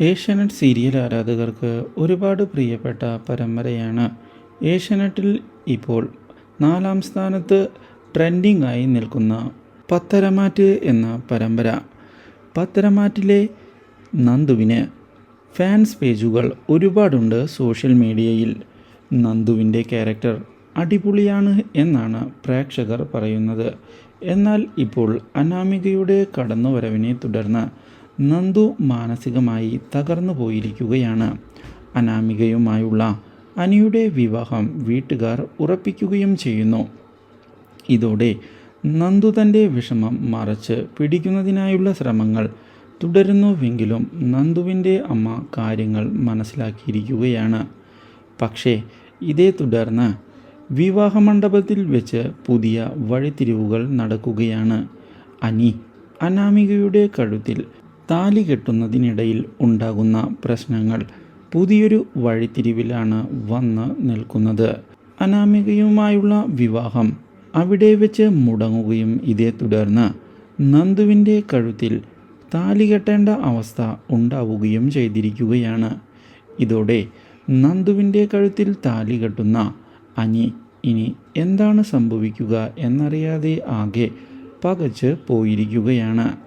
Asianet serial ആരാധകർക്ക് ഒരുപാട് പ്രിയപ്പെട്ട പരമ്പരയാണ്. ഏഷ്യാനെറ്റിൽ ഇപ്പോൾ നാലാം സ്ഥാനത്ത് ട്രെൻഡിംഗ് ആയി നിൽക്കുന്ന പത്തരമാറ്റ് എന്ന പരമ്പര. പത്തരമാറ്റിലെ നന്ദുവിന് ഫാൻസ് പേജുകൾ ഒരുപാടുണ്ട് സോഷ്യൽ മീഡിയയിൽ. നന്ദുവിന്റെ ക്യാരക്ടർ അടിപൊളിയാണ് എന്നാണ് പ്രേക്ഷകർ പറയുന്നത്. എന്നാൽ ഇപ്പോൾ അനാമികയുടെ കടന്നുവരവിനെ തുടർന്ന് നന്ദു മാനസികമായി തകർന്നു പോയിരിക്കുകയാണ്. അനാമികയുമായുള്ള അനിയുടെ വിവാഹം വീട്ടുകാർ ഉറപ്പിക്കുകയും ചെയ്യുന്നു. ഇതോടെ നന്ദു തന്റെ വിഷമം മറച്ച് പിടിക്കുന്നതിനായുള്ള ശ്രമങ്ങൾ തുടരുന്നുവെങ്കിലും നന്ദുവിന്റെ അമ്മ കാര്യങ്ങൾ മനസ്സിലാക്കിയിരിക്കുകയാണ്. പക്ഷേ ഇതേ തുടർന്ന് വിവാഹമണ്ഡപത്തിൽ വെച്ച് പുതിയ വഴിത്തിരിവുകൾ നടക്കുകയാണ്. അനി അനാമികയുടെ കഴുത്തിൽ താലി കെട്ടുന്നതിനിടയിൽ ഉണ്ടാകുന്ന പ്രശ്നങ്ങൾ പുതിയൊരു വഴിത്തിരിവിലാണ് വന്ന് നിൽക്കുന്നത്. അനാമികയുമായുള്ള വിവാഹം അവിടെ വെച്ച് മുടങ്ങുകയും ഇതേ തുടർന്ന് നന്ദുവിന്റെ കഴുത്തിൽ താലി കെട്ടേണ്ട അവസ്ഥ ഉണ്ടാവുകയും ചെയ്തിരിക്കുകയാണ്. ഇതോടെ നന്ദുവിന്റെ കഴുത്തിൽ താലി കെട്ടുന്ന അനി ഇനി എന്താണ് സംഭവിക്കുക എന്നറിയാതെ ആകെ പകച്ച് പോയിരിക്കുകയാണ്.